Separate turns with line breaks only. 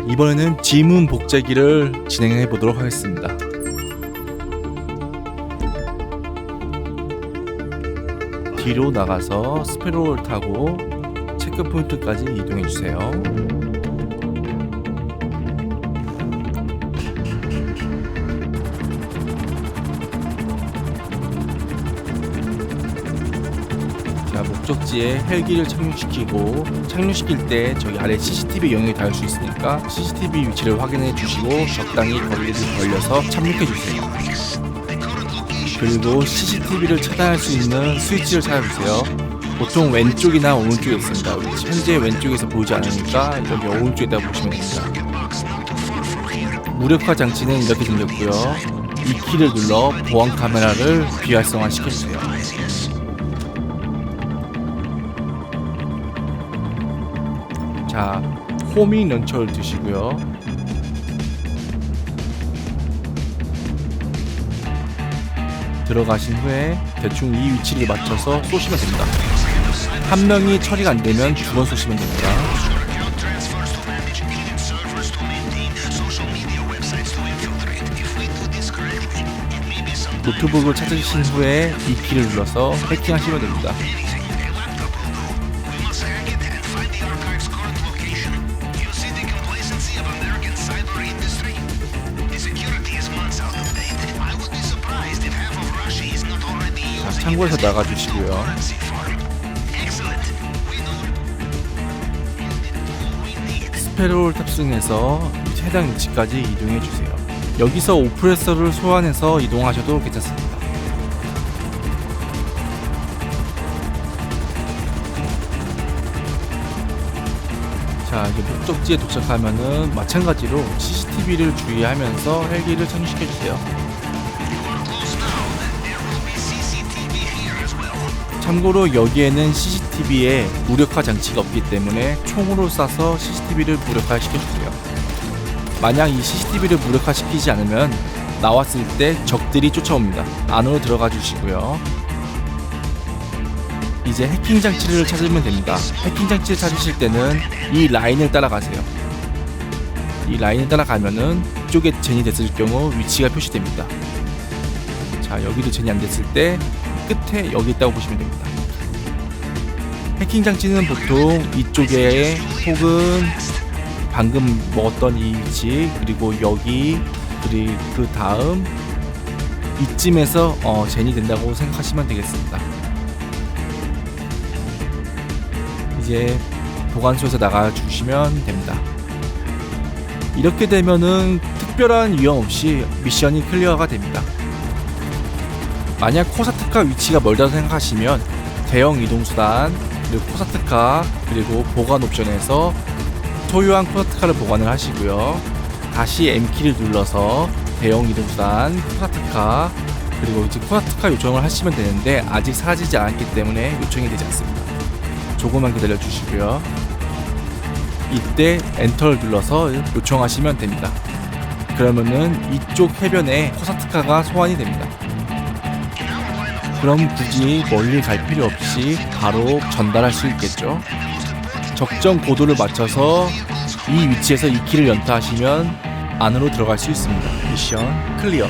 자, 이번에는 지문 복제기를 진행해 보도록 하겠습니다. 뒤로 나가서 스페로를 타고 체크 포인트까지 이동해 주세요. 목적지에 헬기를 착륙시키고 착륙시킬 때 저기 아래 CCTV 영역이 닿을 수 있으니까 CCTV 위치를 확인해 주시고 적당히 거리를 벌려서 착륙해 주세요. 그리고 CCTV를 차단할 수 있는 스위치를 찾아주세요. 보통 왼쪽이나 오른쪽에 있습니다. 현재 왼쪽에서 보이지 않으니까 여기 오른쪽에다 보시면 됩니다. 무력화 장치는 이렇게 생겼고요. 이 키를 눌러 보안 카메라를 비활성화 시켜주세요. 자, 호밍 런처를 드시고요. 들어가신 후에 대충 이 위치를 맞춰서 쏘시면 됩니다. 한 명이 처리가 안 되면 두 번 쏘시면 됩니다. 노트북을 찾으신 후에 이 키를 눌러서 해킹하시면 됩니다. 창고에서 나가주시고요. 스페롤 탑승해서 해당 위치까지 이동해 주세요. 여기서 오프레서를 소환해서 이동하셔도 괜찮습니다. 자, 이제 목적지에 도착하면은 마찬가지로 CCTV를 주의하면서 헬기를 착륙시켜 주세요. 참고로 여기에는 CCTV에 무력화 장치가 없기 때문에 총으로 쏴서 CCTV를 무력화시켜주세요. 만약 이 CCTV를 무력화시키지 않으면 나왔을 때 적들이 쫓아옵니다. 안으로 들어가 주시고요. 이제 해킹 장치를 찾으면 됩니다. 해킹 장치를 찾으실 때는 이 라인을 따라가세요. 이 라인을 따라가면은 이쪽에 젠이 됐을 경우 위치가 표시됩니다. 자, 여기도 젠이 안 됐을 때 끝에 여기 있다고 보시면 됩니다. 해킹 장치는 보통 이쪽에 혹은 방금 먹었던 이 위치 그리고 여기 그리고 그 다음 이쯤에서 어, 젠이 된다고 생각하시면 되겠습니다. 이제 보관소에서 나가 주시면 됩니다. 이렇게 되면은 특별한 위험 없이 미션이 클리어가 됩니다. 만약 코사트카 위치가 멀다고 생각하시면 대형 이동수단 그리고 코사트카 그리고 보관 옵션에서 소유한 코사트카를 보관을 하시고요. 다시 M키를 눌러서 대형 이동수단 코사트카 그리고 이제 코사트카 요청을 하시면 되는데 아직 사라지지 않았기 때문에 요청이 되지 않습니다. 조금만 기다려 주시고요. 이때 엔터를 눌러서 요청하시면 됩니다. 그러면은 이쪽 해변에 코사트카가 소환이 됩니다 그럼 굳이 멀리 갈 필요 없이 바로 전달할 수 있겠죠. 적정 고도를 맞춰서 이 위치에서 이 키를 연타하시면 안으로 들어갈 수 있습니다. 미션 클리어.